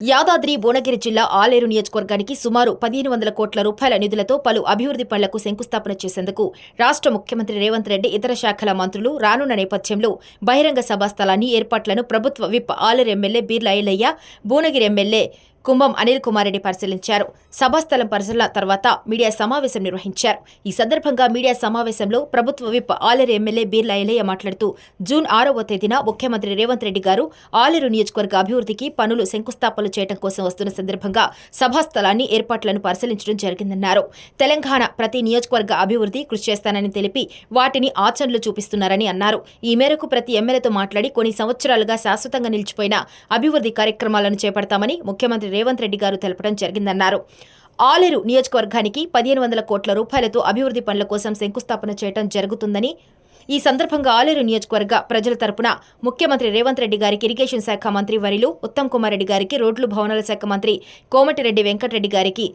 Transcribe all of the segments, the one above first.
యాదాద్రి భువనగిరి జిల్లా ఆలేరు నియోజకవర్గానికి సుమారు పదిహేను వందల కోట్ల రూపాయల నిధులతో పలు అభివృద్ధి పనులకు శంకుస్థాపన చేసేందుకు రాష్ట్ర ముఖ్యమంత్రి రేవంత్ రెడ్డి ఇతర శాఖల మంత్రులు రానున్న నేపథ్యంలో బహిరంగ సభా స్థలాన్ని ఏర్పాట్లను ప్రభుత్వ whip Aler MLA Beerla Ilaiah Bhuvanagiri MLA Kumbham Anil Kumar Reddy పరిశీలించారు. సభాస్థలం పరిశీలన తర్వాత మీడియా సమావేశం నిర్వహించారు. ఈ సందర్భంగా మీడియా సమావేశంలో ప్రభుత్వ విప్ ఆలేరు ఎమ్మెల్యే బీర్ల ఎలయ్య మాట్లాడుతూ జూన్ ఆరవ తేదీన ముఖ్యమంత్రి రేవంత్ రెడ్డి గారు ఆలేరు నియోజకవర్గ అభివృద్ధికి పనులు శంకుస్థాపనలు చేయడం కోసం వస్తున్న సందర్భంగా సభాస్థలాన్ని ఏర్పాట్లను పరిశీలించడం జరిగిందన్నారు. తెలంగాణ ప్రతి నియోజకవర్గ అభివృద్ధి కృషి చేస్తానని తెలిపి వాటిని ఆచరణలు చూపిస్తున్నారని అన్నారు. ఈ మేరకు ప్రతి ఎమ్మెల్యేతో మాట్లాడి కొన్ని సంవత్సరాలుగా శాశ్వతంగా నిలిచిపోయిన అభివృద్ధి కార్యక్రమాలను చేపడతామని ముఖ్యమంత్రి రేవంత్ రెడ్డి గారు తెలపడం జరిగిందన్నారు. ఆలేరు నియోజకవర్గానికి పదిహేను వందల కోట్ల రూపాయలతో అభివృద్ధి పనుల కోసం శంకుస్థాపన చేయడం జరుగుతుందని ఈ సందర్భంగా ఆలేరు నియోజకవర్గ ప్రజల తరపున ముఖ్యమంత్రి రేవంత్ రెడ్డి గారికి ఇరిగేషన్ శాఖ మంత్రి వరిలు ఉత్తమ్ కుమార్ రెడ్డి గారికి రోడ్లు భవనాల శాఖ మంత్రి కోమటిరెడ్డి వెంకటరెడ్డి గారికి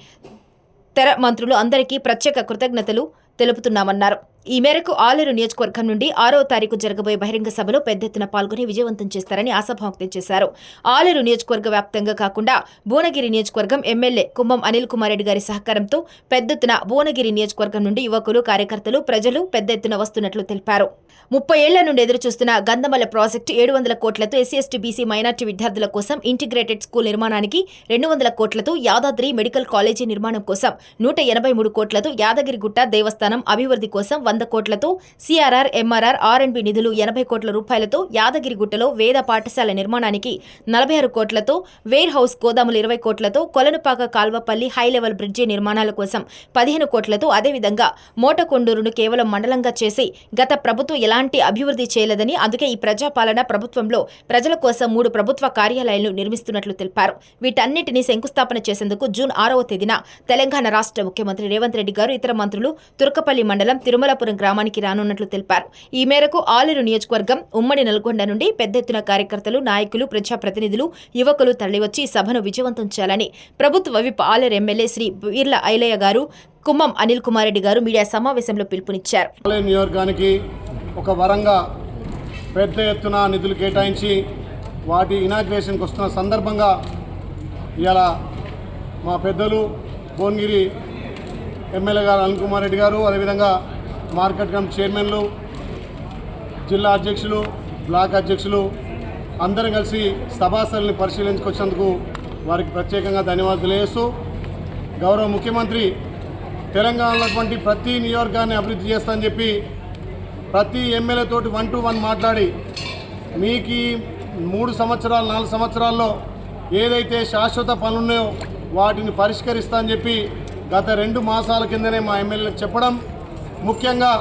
తెర మంత్రులు అందరికీ ప్రత్యేక కృతజ్ఞతలు తెలుపుతున్నామన్నారు. ఈ మేరకు ఆలేరు నియోజకవర్గం నుండి ఆరో తారీఖు జరగబోయే బహిరంగ సభలో పెద్ద ఎత్తున పాల్గొని విజయవంతం చేస్తారని ఆశాభావం చేశారు. ఆలేరు నియోజకవర్గ వ్యాప్తంగా కాకుండా భువనగిరి నియోజకవర్గం ఎమ్మెల్యే కుంభం అనిల్ కుమార్ రెడ్డి గారి సహకారంతో పెద్ద ఎత్తున భువనగిరి నియోజకవర్గం నుండి యువకులు కార్యకర్తలు ప్రజలు పెద్ద ఎత్తున వస్తున్నట్లు తెలిపారు. ముప్పై ఏళ్ళ నుండి ఎదురుచూస్తున్న గంధమల ప్రాజెక్టు ఏడు వందల కోట్లతో ఎస్సీ ఎస్టీ బీసీ మైనార్టీ విద్యార్థుల కోసం ఇంటిగ్రేటెడ్ స్కూల్ నిర్మాణానికి రెండు వందల కోట్లతో యాదాద్రి మెడికల్ కాలేజీ నిర్మాణం కోసం నూట ఎనభై మూడు కోట్లతో యాదగిరిగుట్ట దేవస్థానం అభివృద్ధి కోసం వంద కోట్లతో సిఆర్ఆర్ ఎంఆర్ఆర్ ఆర్ఎండ్బి నిధులు ఎనభై కోట్ల రూపాయలతో యాదగిరిగుట్టలో వేద పాఠశాల నిర్మాణానికి నలభై ఆరు కోట్లతో వేర్ హౌస్ గోదాములు ఇరవై కోట్లతో Kolanupaka Kalvapalli high level bridge నిర్మాణాల కోసం పదిహేను కోట్లతో అదేవిధంగా మోటకొండూరును కేవలం మండలంగా చేసి గత ప్రభుత్వం ఎలాంటి అభివృద్ధి చేయలేదని అందుకే ఈ ప్రజాపాలన ప్రభుత్వంలో ప్రజల కోసం మూడు ప్రభుత్వ కార్యాలయాలను నిర్మిస్తున్నట్లు తెలిపారు. వీటన్నింటినీ శంకుస్థాపన చేసేందుకు జూన్ ఆరవ తేదీన తెలంగాణ రాష్ట్ర ముఖ్యమంత్రి రేవంత్ రెడ్డి గారు ఇతర మంత్రులు తుర్కపల్లి మండలం తిరుమలపురం గ్రామానికి రానున్నట్లు తెలిపారు. ఈ మేరకు ఆలేరు నియోజకవర్గం ఉమ్మడి నల్గొండ నుండి పెద్ద ఎత్తున కార్యకర్తలు నాయకులు ప్రజాప్రతినిధులు యువకులు తరలివచ్చి సభను విజయవంతం చేయాలని ప్రభుత్వ విప్ ఆలేరు ఎమ్మెల్యే శ్రీ బీర్ల ఐలయ్య గారు కుమ్మం అనిల్ కుమార్ రెడ్డి గారు మీడియా సమావేశంలో పిలుపునిచ్చారు. ఆలయ ఒక వరంగా పెద్ద ఎత్తున నిధులు కేటాయించి వాటి ఇనాగ్రేషన్కి వస్తున్న సందర్భంగా ఇలా మా పెద్దలు భువనగిరి ఎమ్మెల్యే గారు అనిల్ కుమార్ రెడ్డి గారు అదేవిధంగా మార్కెట్ కమిటీ చైర్మన్లు జిల్లా అధ్యక్షులు బ్లాక్ అధ్యక్షులు అందరం కలిసి సభాస్థలని పరిశీలించుకొచ్చినందుకు వారికి ప్రత్యేకంగా ధన్యవాదాలు తెలియజేస్తూ గౌరవ ముఖ్యమంత్రి తెలంగాణలోటువంటి ప్రతి నియోజకవర్గాన్ని అభివృద్ధి చేస్తానని చెప్పి ప్రతి ఎమ్మెల్యేతోటి వన్ టు వన్ మాట్లాడి మీకు ఈ మూడు సంవత్సరాలు నాలుగు సంవత్సరాల్లో ఏదైతే శాశ్వత పనులున్నాయో వాటిని పరిష్కరిస్తా అని చెప్పి గత రెండు మాసాల కిందనే మా ఎమ్మెల్యేలకు చెప్పడం ముఖ్యంగా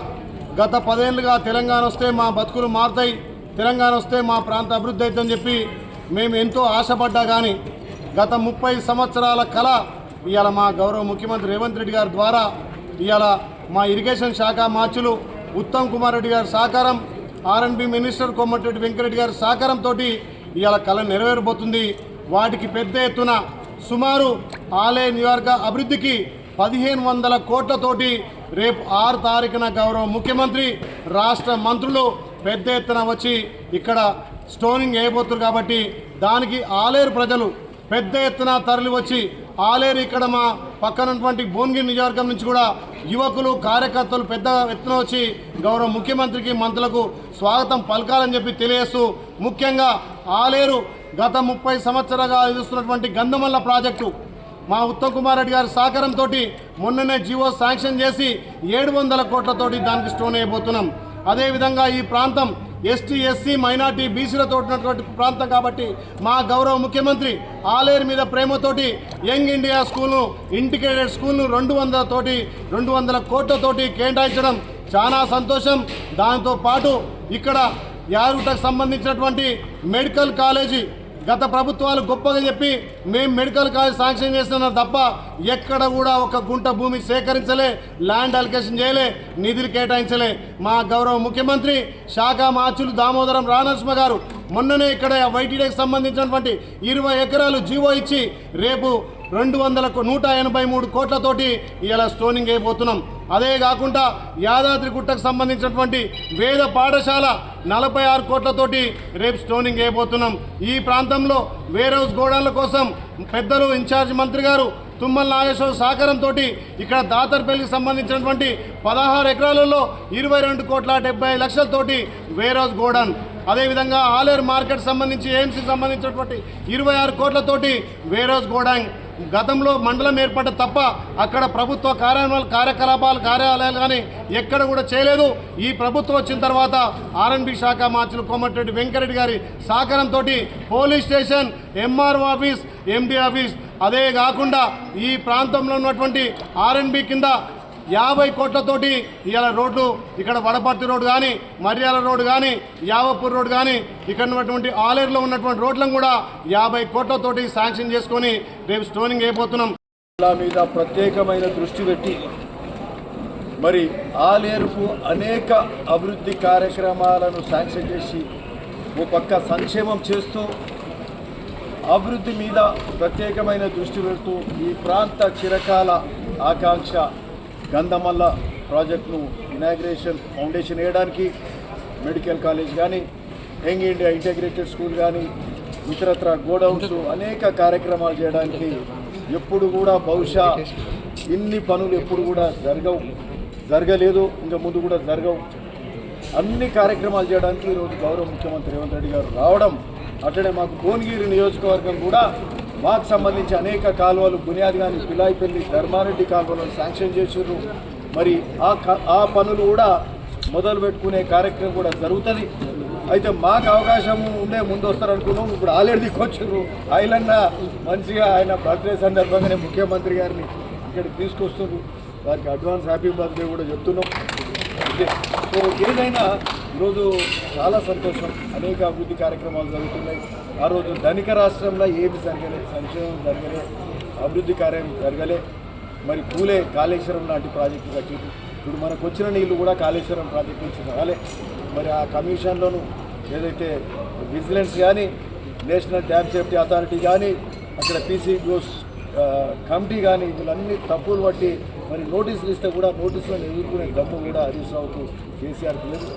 గత పదేళ్ళుగా తెలంగాణ వస్తే మా బతుకులు మారుతాయి తెలంగాణ వస్తే మా ప్రాంత అభివృద్ధి అవుతుందని చెప్పి మేము ఎంతో ఆశపడ్డా కానీ గత ముప్పై సంవత్సరాల కళ ఇవాళ మా గౌరవ ముఖ్యమంత్రి రేవంత్ రెడ్డి గారి ద్వారా ఇవాళ మా ఇరిగేషన్ శాఖ మార్చులు ఉత్తమ్ కుమార్ రెడ్డి గారి సహకారం ఆర్ఎన్బి మినిస్టర్ కోమటిరెడ్డి వెంకరెడ్డి గారి సహకారంతో ఇవాళ కళ నెరవేరబోతుంది. వాటికి పెద్ద ఎత్తున సుమారు ఆలయ నియోజక అభివృద్ధికి పదిహేను వందల కోట్లతోటి రేపు ఆరు తారీఖున గౌరవ ముఖ్యమంత్రి రాష్ట్ర మంత్రులు పెద్ద ఎత్తున వచ్చి ఇక్కడ స్టోనింగ్ వేయబోతున్నారు కాబట్టి దానికి ఆలేరు ప్రజలు పెద్ద ఎత్తున తరలి వచ్చి ఆలేరు ఇక్కడ మా పక్కనటువంటి భువనగిరి నియోజకవర్గం నుంచి కూడా యువకులు కార్యకర్తలు పెద్ద ఎత్తున వచ్చి గౌరవ ముఖ్యమంత్రికి మంత్రులకు స్వాగతం పలకాలని చెప్పి తెలియజేస్తూ ముఖ్యంగా ఆలేరు గత ముప్పై సంవత్సరాలుగా ఎదుస్తున్నటువంటి గంధమల్ల ప్రాజెక్టు మా ఉత్తమ్ కుమార్ రెడ్డి గారి సహకారంతో మొన్ననే జియో శాంక్షన్ చేసి ఏడు వందల కోట్లతోటి దానికి స్టోన్ అయిపోతున్నాం. అదేవిధంగా ఈ ప్రాంతం ఎస్టీ ఎస్సీ మైనార్టీ బీసీలతో ఉన్నటువంటి ప్రాంతం కాబట్టి మా గౌరవ ముఖ్యమంత్రి ఆలేరు మీద ప్రేమతోటి యంగ్ ఇండియా స్కూల్ను ఇంటిగ్రేటెడ్ స్కూల్ను రెండు వందల తోటి రెండు వందల కోట్లతోటి కేటాయించడం చాలా సంతోషం. దాంతో పాటు ఇక్కడ యారుటకు సంబంధించినటువంటి మెడికల్ కాలేజీ గత ప్రభుత్వాలు గొప్పగా చెప్పి మేము మెడికల్ కాలేజ్ శాంక్షన్ చేస్తున్నాం తప్ప ఎక్కడ కూడా ఒక గుంట భూమి సేకరించలే ల్యాండ్ అలికేషన్ చేయలే నిధులు కేటాయించలే. మా గౌరవ ముఖ్యమంత్రి శాఖ మాచులు దామోదరం రానరసింహ గారు మొన్ననే ఇక్కడ వైటీడీకి సంబంధించినటువంటి ఇరవై ఎకరాలు జీవో ఇచ్చి రేపు రెండు వందల నూట ఎనభై మూడు కోట్లతోటి ఇలా స్టోనింగ్ అయిపోతున్నాం. అదే కాకుండా యాదాద్రి గుట్టకు సంబంధించినటువంటి వేద పాఠశాల నలభై ఆరు కోట్లతోటి రేపు స్టోనింగ్ వేయబోతున్నాం ఈ ప్రాంతంలో వేర్ హౌస్ గోడౌన్ల కోసం పెద్దలు ఇన్ఛార్జ్ మంత్రి గారు తుమ్మల నాగేశ్వర సహకారంతో ఇక్కడ దాతర్పల్లికి సంబంధించినటువంటి పదహారు ఎకరాలలో ఇరవై రెండు కోట్ల డెబ్బై లక్షలతోటి వేర్ హౌస్ గోడౌన్. అదేవిధంగా ఆలేరు మార్కెట్ సంబంధించి ఎయిమ్స్కి సంబంధించినటువంటి ఇరవై ఆరు కోట్లతోటి వేర్ హౌస్ గోడౌన్. గతంలో మండలం ఏర్పడ్డ తప్ప అక్కడ ప్రభుత్వ కార్యాలయాలు కార్యకలాపాలు కార్యాలయాలు కానీ ఎక్కడ కూడా చేయలేదు. ఈ ప్రభుత్వం వచ్చిన తర్వాత ఆర్ఎన్బి శాఖ మార్చులు కోమటిరెడ్డి వెంకరెడ్డి గారి సహకారంతో police station MRO office MD office అదే కాకుండా ఈ ప్రాంతంలో ఉన్నటువంటి ఆర్ఎన్బి కింద యాభై కోట్లతోటి ఇవాళ రోడ్లు ఇక్కడ వడపర్తి రోడ్డు కానీ మర్యాల రోడ్డు కానీ యావపూర్ రోడ్డు కానీ ఇక్కడ ఉన్నటువంటి ఆలేరులో ఉన్నటువంటి రోడ్లను కూడా యాభై కోట్లతోటి శాంక్షన్ చేసుకొని రేపు స్టోనింగ్ అయిపోతున్నాం. మీద ప్రత్యేకమైన దృష్టి పెట్టి మరి ఆలేరుకు అనేక అభివృద్ధి కార్యక్రమాలను శాంక్షన్ చేసి ఓ పక్క సంక్షేమం చేస్తూ అభివృద్ధి మీద ప్రత్యేకమైన దృష్టి పెడుతూ ఈ ప్రాంత చిరకాల ఆకాంక్ష గంధమల్ల ప్రాజెక్టును ఇనాగ్రేషన్ ఫౌండేషన్ వేయడానికి మెడికల్ కాలేజ్ కానీ యంగ్ ఇండియా ఇంటిగ్రేటెడ్ స్కూల్ కానీ ఇతరత్ర గోడౌన్స్ అనేక కార్యక్రమాలు చేయడానికి ఎప్పుడు కూడా బహుశా ఇన్ని పనులు ఎప్పుడు కూడా జరగవు జరగలేదు ఇంకా ముందు కూడా జరగవు. అన్ని కార్యక్రమాలు చేయడానికి ఈరోజు గౌరవ ముఖ్యమంత్రి రేవంత్ రెడ్డి గారు రావడం అట్లనే మాకు భువనగిరి నియోజకవర్గం కూడా మాకు సంబంధించి అనేక కాలువలు బునియాది కానీ పిలాయిపల్లి ధర్మారెడ్డి కాలువలను శాంక్షన్ చేసారు మరి ఆ ఆ పనులు కూడా మొదలు పెట్టుకునే కార్యక్రమం కూడా జరుగుతుంది. అయితే మాకు అవకాశం ఉండే ముందు వస్తారనుకున్నాం ఇప్పుడు ఆల్రెడీ దిక్కొచ్చారు ఆయన మంచిగా ఆయన బర్త్డే సందర్భంగానే ముఖ్యమంత్రి గారిని ఇక్కడికి తీసుకొస్తున్నారు వారికి అడ్వాన్స్ హ్యాపీ బర్త్డే కూడా చెప్తున్నాం. అయితే సో ఏదైనా ఈరోజు చాలా సంతోషం. అనేక అభివృద్ధి కార్యక్రమాలు జరుగుతున్నాయి. ఆ రోజు ధనిక రాష్ట్రంలో ఏమి జరగలే సంక్షేమం జరగలే అభివృద్ధి కార్యం జరగలే. మరి పూలే కాళేశ్వరం లాంటి ప్రాజెక్టు కట్టింది ఇప్పుడు మనకు వచ్చిన నీళ్ళు కూడా కాళేశ్వరం ప్రాజెక్టు నుంచి రాలే. మరి ఆ కమిషన్లోను ఏదైతే విజిలెన్స్ కానీ నేషనల్ డ్యామ్ సేఫ్టీ అథారిటీ కానీ అక్కడ పీసీ గోస్ కమిటీ కానీ వీళ్ళన్ని తప్పులు బట్టి మరి నోటీసులు ఇస్తే కూడా నోటీసులను ఎదుర్కొనే దమ్ము కూడా హరీష్ రావుకు కేసీఆర్కి లేదు